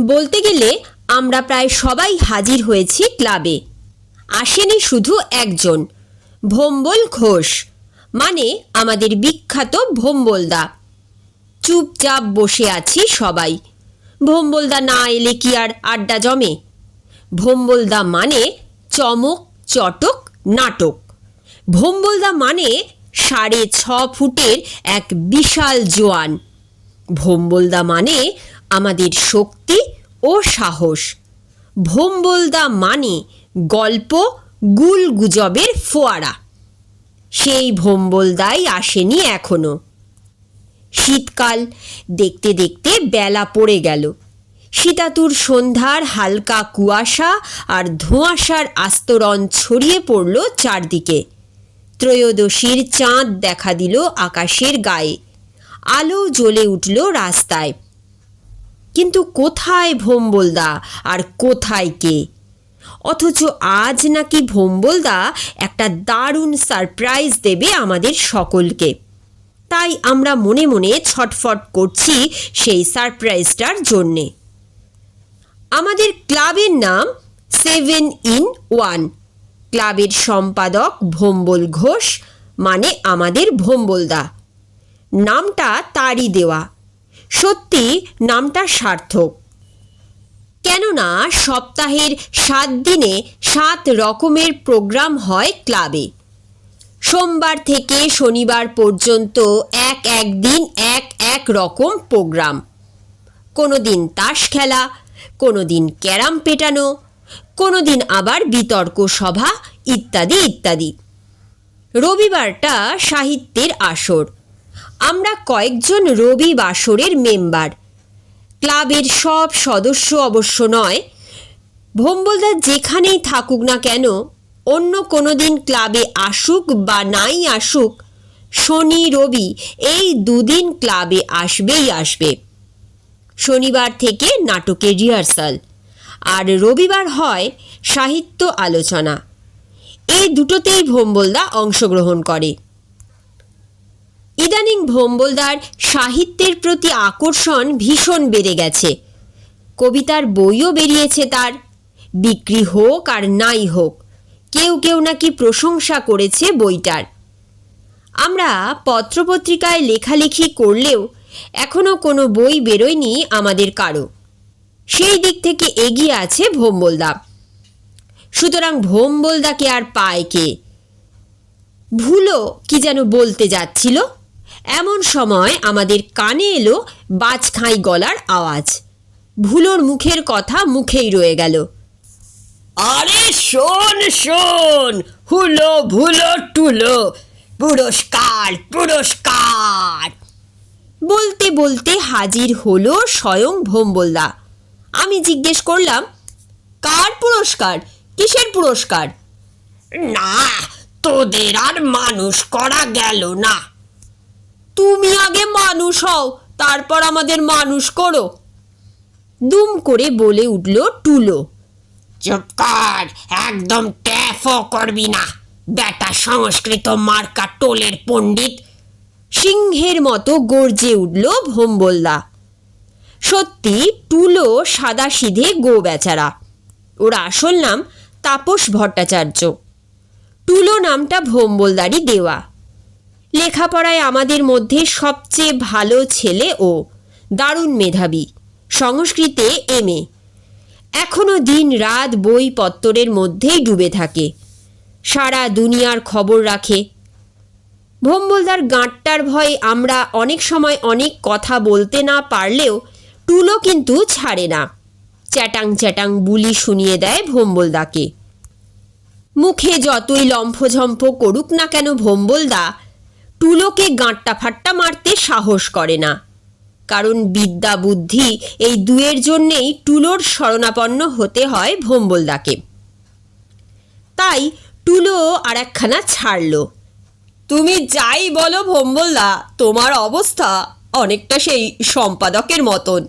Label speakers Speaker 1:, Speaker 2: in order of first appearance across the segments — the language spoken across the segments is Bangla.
Speaker 1: বলতে গেলে আমরা প্রায় সবাই হাজির হয়েছি ক্লাবে। আসেনি শুধু একজন, ভোম্বল ঘোষ মানে আমাদের বিখ্যাত ভোম্বলদা। চুপচাপ বসে আছি সবাই। ভোম্বলদা না এলে কি আর আড্ডা জমে? ভোম্বলদা মানে চমক, চটক, নাটক। ভোম্বলদা মানে সাড়ে ছ ফুটের এক বিশাল জোয়ান। ভোম্বলদা মানে আমাদের শক্তি ও সাহস। ভোম্বলদা মানে গল্প গুল গুজবের ফোয়ারা। সেই ভোম্বলদাই আসেনি এখনও। শীতকাল দেখতে দেখতে বেলা পড়ে গেল। শীতাতুর সন্ধ্যার হালকা কুয়াশা আর ধোঁয়াশার আস্তরণ ছড়িয়ে পড়ল চারদিকে। ত্রয়োদশীর চাঁদ দেখা দিল আকাশের গায়ে। আলো জ্বলে উঠল রাস্তায়। কিন্তু কোথায় ভোম্বলদা আর কোথায় কে? অথচ আজ নাকি ভোম্বলদা একটা দারুণ সারপ্রাইজ দেবে আমাদের সকলকে। তাই আমরা মনে মনে ছটফট করছি সেই সারপ্রাইজটার জন্যে। আমাদের ক্লাবের নাম সেভেন ইন ওয়ান। ক্লাবের সম্পাদক ভোম্বল ঘোষ মানে আমাদের ভোম্বলদা। নামটা তারই দেওয়া। সত্যি, নামটা সার্থক। কেননা, সপ্তাহের সাত দিনে সাত রকমের প্রোগ্রাম হয় ক্লাবে। সোমবার থেকে শনিবার পর্যন্ত এক এক দিন এক এক রকম প্রোগ্রাম। কোনো দিন তাস খেলা, কোনো দিন ক্যারাম পেটানো কোনো দিন আবার বিতর্ক সভা, ইত্যাদি ইত্যাদি। রবিবারটা সাহিত্যের আসর। আমরা কয়েকজন রবি বাসরের মেম্বার। ক্লাবের সব সদস্য অবশ্য নয়। ভোম্বলদা যেখানেই থাকুক না কেন, অন্য কোনো দিন ক্লাবে আসুক বা নাই আসুক, শনি, রবি এই দুদিন ক্লাবে আসবেই আসবে। শনিবার থেকে নাটকের রিহার্সাল। আর রবিবার হয় সাহিত্য আলোচনা। এই দুটোতেই ভোম্বলদা অংশগ্রহণ করে। ইদানিং ভোম্বলদার সাহিত্যের প্রতি আকর্ষণ ভীষণ বেড়ে গেছে। কবিতার বইও বেরিয়েছে তার। বিক্রি হোক আর নাই হোক, কেউ কেউ নাকি প্রশংসা করেছে বইটার। আমরা পত্রপত্রিকায় লেখালেখি করলেও এখনও কোনো বই বেরোয়নি আমাদের কারও। সেই দিক থেকে এগিয়ে আছে ভোম্বলদা। সুতরাং ভোম্বলদাকে আর পায় কে? ভুলো কি যেন বলতে যাচ্ছিল? এমন সময় আমাদের কানে এলো বাজখাঁই গলার আওয়াজ। ভুলোর মুখের কথা মুখেই রয়ে গেল।
Speaker 2: আরে শোন শোন হুলো ভুলো টুলো পুরস্কার পুরস্কার।
Speaker 1: বলতে বলতে হাজির হলো স্বয়ং ভোম্বলদা। আমি জিজ্ঞেস করলাম কার পুরস্কার? কিসের পুরস্কার?
Speaker 2: না তোদের আর মানুষ করা গেল না।
Speaker 1: তুমি আগে মানুষ হও তারপর আমাদের মানুষ করো। দুম করে বলে উঠল টুলো।
Speaker 2: চুপ কর একদম ট্যাফও করবি না। বেটা সংস্কৃত মার্কা টোলের পণ্ডিত।
Speaker 1: সিংহের মতো গর্জে উঠল ভোম্বলদা সত্যি টুলো সাদা সিধে গো বেচারা ওর আসল নাম তাপস ভট্টাচার্য। টুলো নামটা ভোম্বলদারি দেওয়া। লেখাপড়ায় আমাদের মধ্যে সবচেয়ে ভালো ছেলে ও দারুণ মেধাবী। সংস্কৃতে এম এ। এখনও দিন রাত বই পত্তরের মধ্যেই ডুবে থাকে। সারা দুনিয়ার খবর রাখে। ভোম্বলদার গাঁটটার ভয়ে আমরা অনেক সময় অনেক কথা বলতে না পারলেও টুলো কিন্তু ছাড়ে না। চ্যাটাং চ্যাটাং বুলি শুনিয়ে দেয় ভোম্বলদাকে। মুখে যতই লম্ফঝম্প করুক না কেন ভোম্বলদা টুলোকে গাঁটটা ফাট্টা মারতে সাহস করে না। কারণ বিদ্যা বুদ্ধি এই দুয়ের জন্যেই টুলোর শরণাপন্ন হতে হয় ভোম্বলদাকে। তাই টুলো আর একখানা ছাড়লো। তুমি যাই বলো ভোম্বলদা, তোমার অবস্থা অনেকটা সেই সম্পাদকের মতন।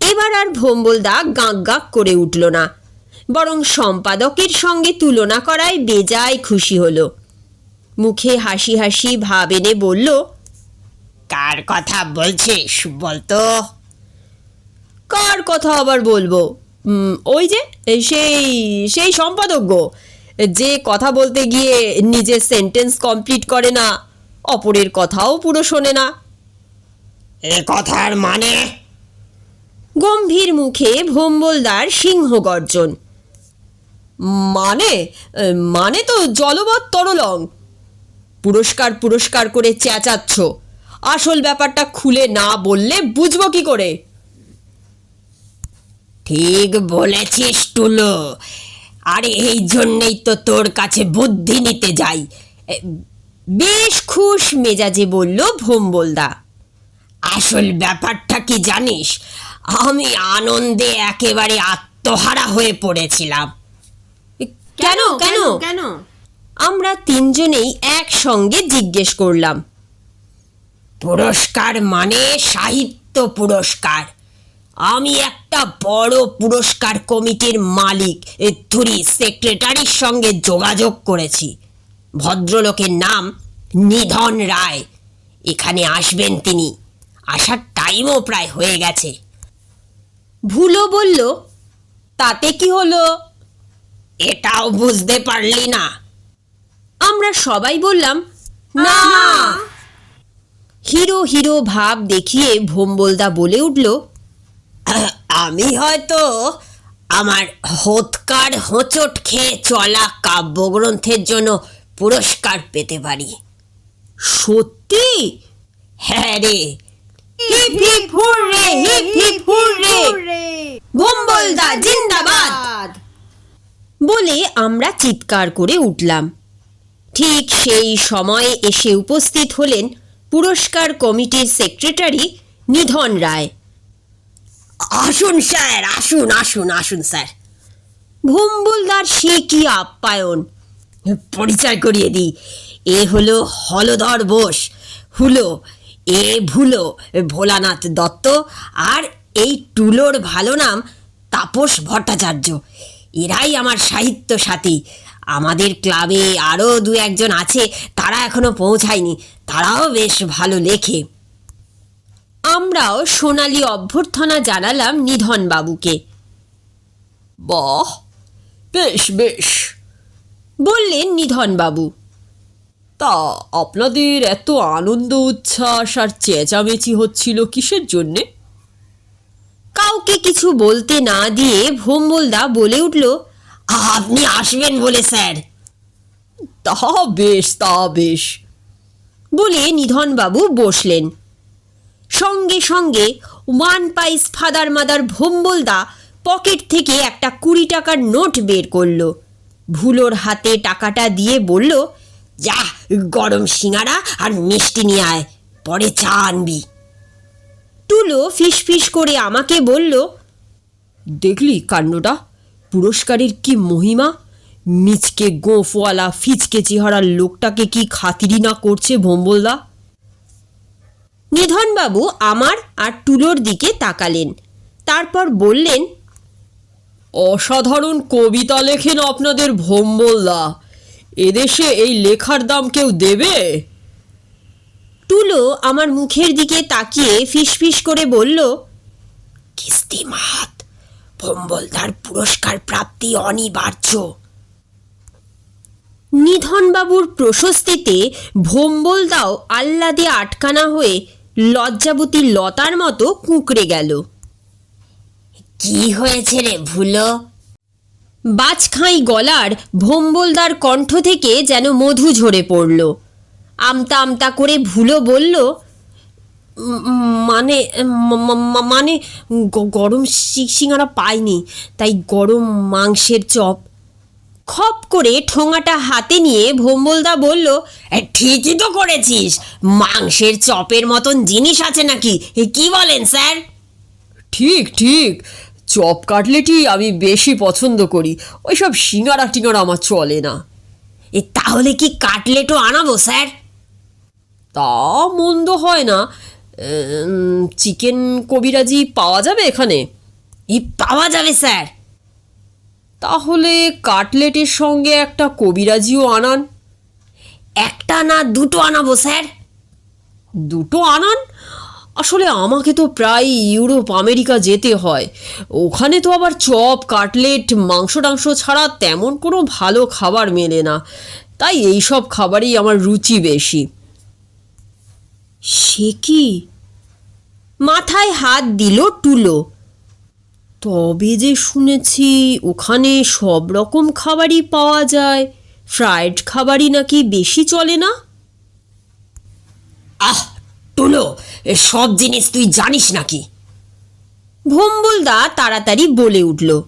Speaker 1: এবার আর ভোম্বলদা গাঁক গাঁক করে উঠল না, বরং সম্পাদকের সঙ্গে তুলনা করায় বেজায় খুশি হলো। মুখে হাসি হাসি ভাব এনে বলল,
Speaker 2: কার কথা বলছিস বলতো?
Speaker 1: কার কথা আবার বলব? ওই যে, সেই সেই সম্পাদক গো। যে কথা বলতে গিয়ে নিজের সেন্টেন্স কমপ্লিট করে না, অপরের কথাও পুরো শোনে না।
Speaker 2: এ কথার মানে?
Speaker 1: গম্ভীর মুখে ভোম্বলদার সিংহ গর্জন। মানে? মানে তো জলবৎ তরলং। পুরস্কার পুরস্কার করে চেঁচাচ্ছ। আসল ব্যাপারটা খুলে না বললে বুঝব কি করে?
Speaker 2: ঠিক বলেছিস টুলো। আরে এই জন্যেই তো তোর কাছে বুদ্ধি নিতে যাই।
Speaker 1: বেশ খুশ মেজাজে বলল ভোম্বলদা।
Speaker 2: আসল ব্যাপারটা কি জানিস? আমি আনন্দে একেবারে আত্মহারা হয়ে পড়েছিলাম।
Speaker 1: কেন কেন
Speaker 3: কেন?
Speaker 1: আমরা তিনজনেই একসঙ্গে জিজ্ঞেস করলাম।
Speaker 2: পুরস্কার মানে সাহিত্য পুরস্কার। আমি একটা বড় পুরস্কার কমিটির মালিক থুরি সেক্রেটারির সঙ্গে যোগাযোগ করেছি। ভদ্রলোকের নাম নিধন রায়। এখানে আসবেন তিনি। আসার টাইমও প্রায় হয়ে গেছে।
Speaker 1: ভুলো বলল, তাতে কি হলো?
Speaker 2: এটাও বুঝতে পারলি না।
Speaker 1: আমরা সবাই বললাম, না। হিরো হিরো ভাব দেখিয়ে ভোম্বলদা বলে উঠল,
Speaker 2: আমি হয়তো আমার হোতকার হোঁচট খেয়ে চলা কাব্যগ্রন্থের জন্য পুরস্কার পেতে পারি।
Speaker 1: সত্যি?
Speaker 2: হ্যাঁ রে।
Speaker 1: Hip hip hurray hip hip hurray ভোম্বলদা জিন্দাবাদ। বলে আমরা চিৎকার করে উঠলাম। ঠিক সেই সময়ে এসে উপস্থিত হলেন পুরস্কার কমিটির সেক্রেটারি নিধন রায়।
Speaker 2: আসুন স্যার আসুন আসুন আসুন স্যার।
Speaker 1: ভোম্বলদার সে কি আপ্যায়ন?
Speaker 2: পরিচয় করিয়ে দিই। এ হলো হলধর বোস। হুলো এ ভুলো ভোলানাথ দত্ত আর এই টুলোর ভালো নাম তাপস ভট্টাচার্য। এরাই আমার সাহিত্য সাথী। আমাদের ক্লাবে আরও দু একজন আছে, তারা এখনও পৌঁছায়নি। তারাও বেশ ভালো লেখে।
Speaker 1: আমরাও সোনালি অভ্যর্থনা জানালাম নিধন বাবুকে
Speaker 4: বাহ, বেশ বেশ।
Speaker 1: বললেন নিধন বাবু
Speaker 4: তা আপনাদের এত আনন্দ উচ্ছ্বাস আর চেঁচামেচি হচ্ছিল কিসের জন্যে?
Speaker 1: কাউকে কিছু বলতে না দিয়ে ভোম্বলদা বলে উঠল
Speaker 2: আপনি আসবেন বলে স্যার।
Speaker 4: তা বেশ তা বেশ।
Speaker 1: বলে নিধনবাবু বসলেন। সঙ্গে সঙ্গে ওয়ান পাইস ফাদার মাদার ভোম্বলদা পকেট থেকে একটা কুড়ি টাকার নোট বের করল। ভুলোর হাতে টাকাটা দিয়ে বলল
Speaker 2: যা গরম সিঙ্গারা আর মিষ্টি নিয়ে আয় পরে চা আনবি।
Speaker 1: টুলো ফিস ফিস করে আমাকে বলল
Speaker 4: দেখলি কাণ্ডটা? পুরস্কারের কি মহিমা? মিচকে গোফওয়ালা ফিচকে চেহারার লোকটাকে কি খাতিরি না করছে ভোম্বলদা?
Speaker 1: নিধনবাবু আমার আর টুলোর দিকে তাকালেন তারপর বললেন
Speaker 4: অসাধারণ কবিতা লেখেন আপনাদের ভোম্বলদা। এদেশে এই লেখার দাম কেউ দেবে?
Speaker 1: টুলো আমার মুখের দিকে তাকিয়ে ফিসফিস করে বলল
Speaker 2: কিস্তি মাত ভম্বলদার পুরস্কার প্রাপ্তি অনিবার্য।
Speaker 1: নিধনবাবুর প্রশস্তিতে ভোম্বলদাও আহ্লাদে আটকানা হয়ে লজ্জাবতী লতার মতো কুঁকড়ে গেল।
Speaker 2: কি হয়েছে রে ভুলো?
Speaker 1: বাজখাঁই গলার ভোম্বলদার কণ্ঠ থেকে যেন মধু ঝরে পড়ল। আমতা আমতা করে ভুলো বলল মানে মানে গরম সিঙাড়া পাইনি, তাই গরম মাংসের চপ। খপ করে ঠোঙাটা হাতে নিয়ে ভোম্বলদা বলল
Speaker 2: ঠিকই তো করেছিস, মাংসের চপের মতন জিনিস আছে নাকি? কি বলেন, স্যার?
Speaker 4: ঠিক ঠিক চপ কাটলেটই আমি বেশি পছন্দ করি। ওইসব সিঙ্গারা টিঙ্গারা আমার চলে না।
Speaker 2: এ, তাহলে কি কাটলেটও আনাবো স্যার?
Speaker 4: তা মন্দ হয় না। চিকেন কবিরাজি পাওয়া যাবে এখানে?
Speaker 2: এ পাওয়া যাবে স্যার।
Speaker 4: তাহলে কাটলেটের সঙ্গে একটা কবিরাজিও আনান।
Speaker 5: একটা না দুটো আনাবো স্যার?
Speaker 1: দুটো আনান? আসলে আমাকে তো প্রায় ইউরোপ, আমেরিকা যেতে হয়। ওখানে তো আবার চপ, কাটলেট, মাংস টাংস ছাড়া তেমন কোনো ভালো খাবার মেলে না। তাই এই সব খাবারই আমার রুচি বেশি।
Speaker 6: সে কি? মাথায় হাত দিল টুলো।
Speaker 1: তবে যে শুনেছি ওখানে সব রকম খাবারই পাওয়া যায়। ফ্রায়েড খাবারই নাকি বেশি চলে না?
Speaker 5: আহ, টুলো সব জিনিস তুই জানিস নাকি?
Speaker 6: ভম্বলদা তাড়াতাড়ি বলে উঠল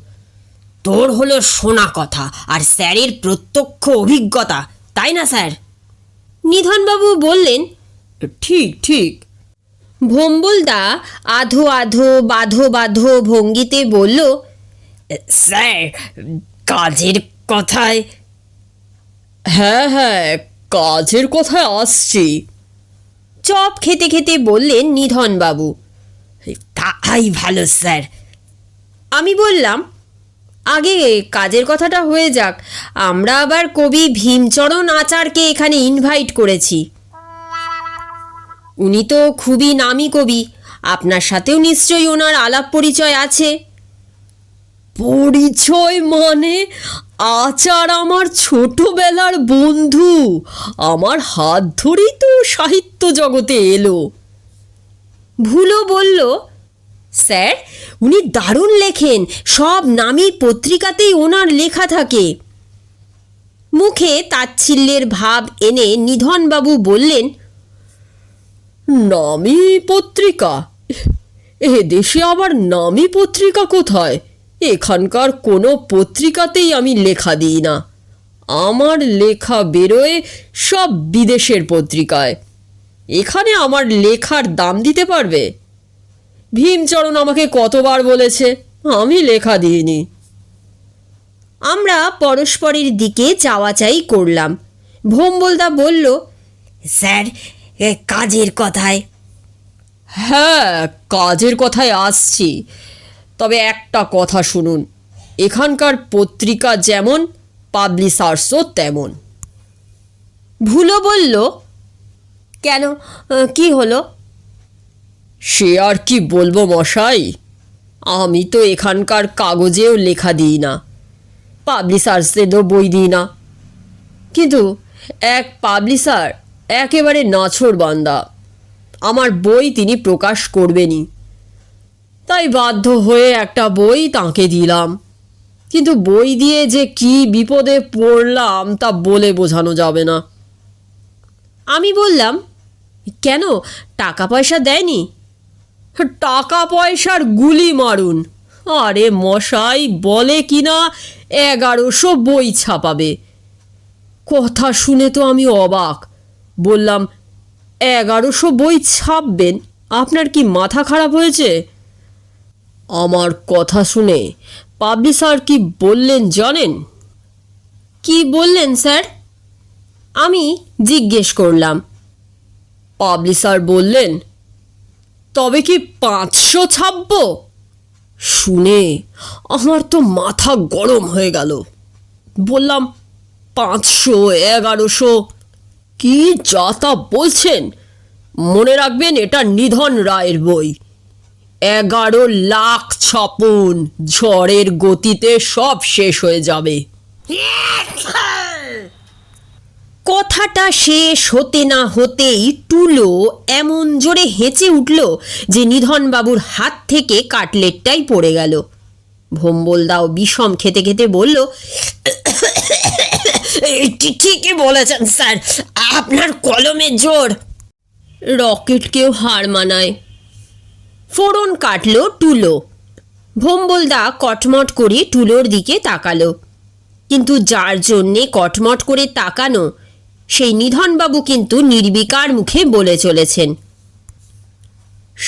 Speaker 5: তোর হলো শোনা কথা আর স্যারের প্রত্যক্ষ অভিজ্ঞতা তাই না স্যার?
Speaker 6: নিধনবাবু বললেন
Speaker 1: ঠিক ঠিক।
Speaker 6: ভম্বলদা আধো আধো বাধো বাধো ভঙ্গিতে বলল
Speaker 5: স্যার কাজের কথায়
Speaker 1: হ্যাঁ হ্যাঁ কাজের কথায় আসছি।
Speaker 6: চপ খেতে খেতে বললেন নিধনবাবু
Speaker 5: তাই ভালো স্যার।
Speaker 6: আমি বললাম আগে কাজের কথাটা হয়ে যাক আমরা আবার কবি ভীমচরণ আচারকে এখানে ইনভাইট করেছি। উনি তো খুবই নামী কবি আপনার সাথেও নিশ্চয়ই ওনার আলাপ পরিচয় আছে।
Speaker 1: পরিচয় মানে আচার আমার ছোটবেলার বন্ধু। আমার হাত ধরেই তো সাহিত্য জগতে এলো।
Speaker 6: ভুলো বলল, স্যার, উনি দারুণ লেখেন। সব নামী পত্রিকাতেই ওনার লেখা থাকে। মুখে তাচ্ছিল্যের ভাব এনে নিধনবাবু বললেন,
Speaker 1: নামি পত্রিকা? এ দেশে আবার নামি পত্রিকা কোথায়? এখানকার কোনো পত্রিকাতেই আমি লেখা দিই না। আমার লেখা বেরোয় সব বিদেশের পত্রিকায়। এখানে আমার লেখার দাম দিতে পারবে? ভীমচরণ আমাকে কতবার বলেছে, আমি লেখা দিইনি।
Speaker 6: আমরা পরস্পরের দিকে চাওয়াচাই করলাম। ভোম্বলদা বলল,
Speaker 5: স্যার কাজের কথায়।
Speaker 1: হ্যাঁ কাজের কথায় আসছি। তবে একটা কথা শুনুন এখানকার পত্রিকা যেমন পাবলিশার্সও তেমন।
Speaker 6: ভুলো বলল? কেন? কি হলো?
Speaker 1: সে আর কি বলব মশাই? আমি তো এখানকার কাগজেও লেখা দিই না পাবলিশার্সদেরও বই দিই না। কিন্তু এক পাবলিশার একেবারে নাছর বান্দা। আমার বই তিনি প্রকাশ করবেনই। তাই বাধ্য হয়ে একটা বই তাঁকে দিলাম। কিন্তু বই দিয়ে যে কি বিপদে পড়লাম তা বলে বোঝানো যাবে না।
Speaker 6: আমি বললাম, কেন? টাকা পয়সা দেয়নি?
Speaker 1: টাকা পয়সার গুলি মারুন। আরে মশাই, বলে কি না এগারোশো বই ছাপাবে। কথা শুনে তো আমি অবাক। বললাম, এগারোশো বই ছাপবেন? আপনার কি মাথা খারাপ হয়েছে? আমার কথা শুনে পাবলিশার কি বললেন জানেন?
Speaker 6: কি বললেন, স্যার? আমি জিজ্ঞেস করলাম।
Speaker 1: পাবলিশার বললেন, তবে কি পাঁচশো ছাপবো শুনে আমার তো মাথা গরম হয়ে গেল। বললাম, পাঁচশো, এগারোশো? কি যা তা বলছেন? মনে রাখবেন এটা নিধন রায়ের বই। এগারো লাখ ছপন ঝড়ের গতিতে সব শেষ হয়ে যাবে।
Speaker 6: কথাটা শেষ হতে না হতেই টুলো এমন জোরে হেঁচে উঠল যে নিধনবাবুর হাত থেকে কাটলেটটাই পড়ে গেল। ভোম্বলদাও বিষম খেতে খেতে বলল
Speaker 5: ঠিকই বলেছেন স্যার, আপনার কলমের জোর।
Speaker 6: রকেটকেও হার মানায়। ফোড়ন কাটল টুলো। ভোম্বলদা কটমট করে টুলোর দিকে তাকালো। কিন্তু যার জন্যে কটমট করে তাকানো, সেই নিধনবাবু কিন্তু নির্বিকার মুখে বলে চলেছেন,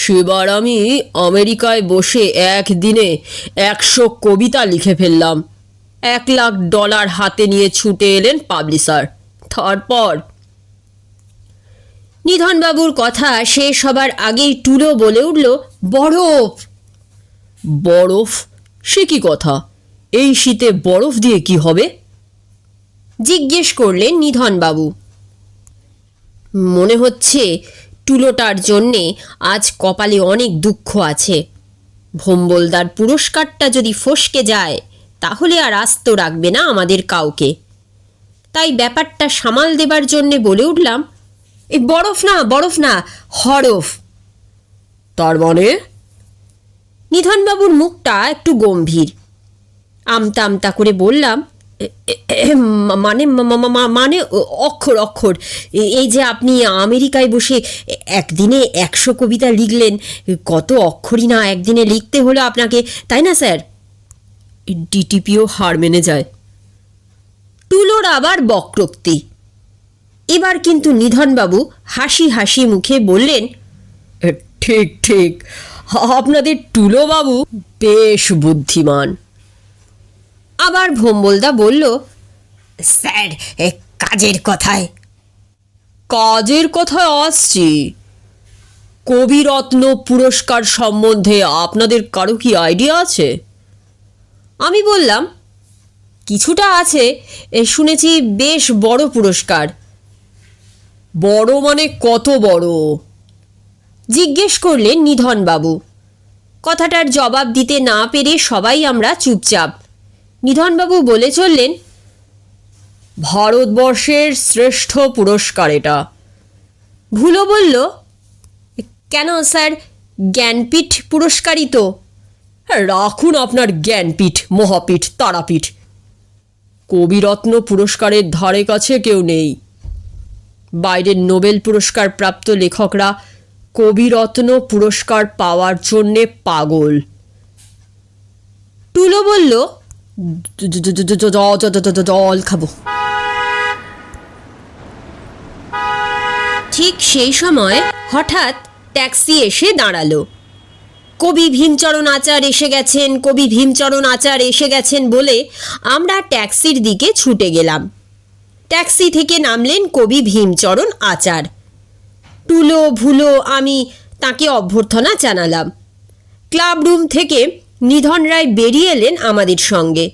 Speaker 1: সেবার আমি আমেরিকায় বসে একদিনে একশো কবিতা লিখে ফেললাম। এক লাখ ডলার হাতে নিয়ে ছুটে এলেন পাবলিশার তারপর
Speaker 6: নিধনবাবুর কথা শেষ হবার আগেই টুলো বলে উঠল বরফ!
Speaker 1: বরফ? সে কি কথা? এই শীতে বরফ দিয়ে কি হবে?
Speaker 6: জিজ্ঞেস করলেন নিধনবাবু।
Speaker 1: মনে হচ্ছে টুলোটার জন্যে আজ কপালে অনেক দুঃখ আছে। ভোম্বলদার পুরস্কারটা যদি ফসকে যায় তাহলে আর আস্ত রাখবে না আমাদের কাউকে। তাই ব্যাপারটা সামাল দেবার জন্যে বলে উঠলাম এই বরফ না বরফ না, হরফ।
Speaker 4: তার মানে?
Speaker 1: নিধনবাবুর মুখটা একটু গম্ভীর। আমতা আমতা করে বললাম, "এ- এ- এ- মা- মানে মানে অক্ষর অক্ষর। এই যে আপনি আমেরিকায় বসে একদিনে একশো কবিতা লিখলেন, কত অক্ষরই না একদিনে লিখতে হলো আপনাকে, তাই না, স্যার?
Speaker 4: ডিটিপিও হার মেনে যায়।
Speaker 1: টুলোর আবার বক্রোক্তি। এবার কিন্তু নিধনবাবু হাসি হাসি মুখে বললেন
Speaker 4: ঠিক ঠিক। আপনাদের টুলোবাবু বেশ বুদ্ধিমান।
Speaker 1: আবার ভোম্বলদা বলল
Speaker 2: স্যার কাজের কথায়।
Speaker 4: কাজের কথায় আসছি। কবিরত্ন পুরস্কার সম্বন্ধে আপনাদের কারও কি আইডিয়া আছে?
Speaker 1: আমি বললাম কিছুটা আছে শুনেছি বেশ বড় পুরস্কার।
Speaker 4: বড় মানে কত বড়?
Speaker 1: জিজ্ঞেস করলেন নিধনবাবু। কথাটার জবাব দিতে না পেরে সবাই আমরা চুপচাপ। নিধনবাবু বলে চললেন,
Speaker 4: ভারতবর্ষের শ্রেষ্ঠ পুরস্কার এটা।
Speaker 1: ভুলো বলল, কেন স্যার? জ্ঞানপীঠ পুরস্কারই তো।
Speaker 4: রাখুন আপনার জ্ঞানপীঠ, মহাপীঠ, তারাপীঠ। কবিরত্ন পুরস্কারের ধারে কাছে কেউ নেই। বাইরের নোবেল পুরস্কার প্রাপ্ত লেখকরা কবিরত্ন পুরস্কার পাওয়ার জন্যে পাগল।
Speaker 1: টুলো বলল
Speaker 4: জল খাব।
Speaker 1: ঠিক সেই সময় হঠাৎ ট্যাক্সি এসে দাঁড়াল। কবি ভীমচরণ আচার এসে গেছেন, কবি ভীমচরণ আচার এসে গেছেন বলে আমরা ট্যাক্সির দিকে ছুটে গেলাম। ট্যাক্সি থেকে নামলেন কবি ভীমচরণ আচার। টুলো ভুলো আমি তাকে অভ্যর্থনা জানালাম। ক্লাব রুম থেকে নিধন রায় বেরিয়ে এলেন আমাদের সঙ্গে।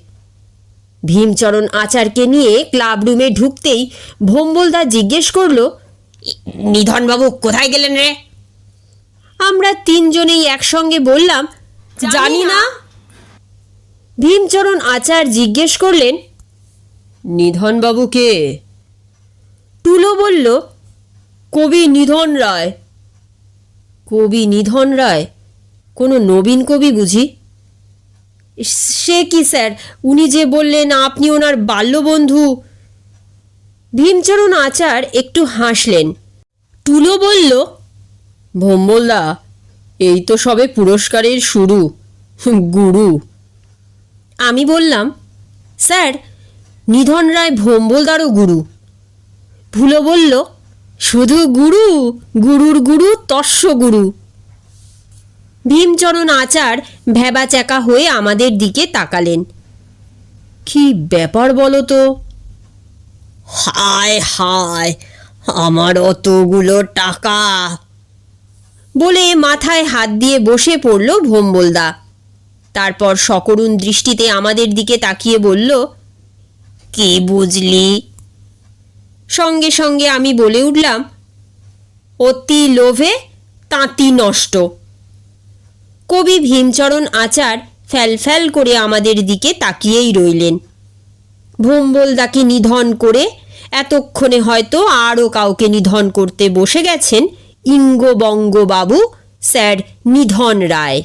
Speaker 1: ভীমচরণ আচারকে নিয়ে ক্লাব রুমে ঢুকতেই ভোম্বলদা জিজ্ঞেস করল
Speaker 2: নিধনবাবু কোথায় গেলেন রে?
Speaker 1: আমরা তিনজনেই একসঙ্গে বললাম জানি না। ভীমচরণ আচার জিজ্ঞেস করলেন
Speaker 4: নিধনবাবুকে?
Speaker 1: টুলো বলল,
Speaker 4: কবি নিধন রায়।
Speaker 1: কবি নিধন রায়? কোনো নবীন কবি বুঝি? সে কি স্যার? উনি যে বললেন আপনি ওনার বাল্যবন্ধু। ভীমচরণ আচার একটু হাসলেন। টুলো বলল
Speaker 4: ভোম্বলদা এই তো সবে পুরস্কারের শুরু, গুরু।
Speaker 1: আমি বললাম, স্যার নিধন রায় ভোম্বলদারও গুরু। ভুলো বলল, শুধু গুরু, গুরুর গুরু, তস্য গুরু। ভীমচরণ আচার ভেবা চাকা হয়ে আমাদের দিকে তাকালেন। কি ব্যাপার বলো তো?
Speaker 2: হায় হায়, আমার অতগুলো টাকা।
Speaker 1: বলে মাথায় হাত দিয়ে বসে পড়ল ভোম্বলদা। তারপর সকরুণ দৃষ্টিতে আমাদের দিকে তাকিয়ে বলল
Speaker 2: কি বুঝলি?
Speaker 1: সঙ্গে সঙ্গে আমি বলে উঠলাম, অতি লোভে তাঁতি নষ্ট। কবি ভীমচরণ আচার ফ্যালফ্যাল করে আমাদের দিকে তাকিয়েই রইলেন। ভোম্বলদাকে নিধন করে এতক্ষণে হয়তো আরও কাউকে নিধন করতে বসে গেছেন ইঙ্গবঙ্গবাবু স্যার নিধন রায়।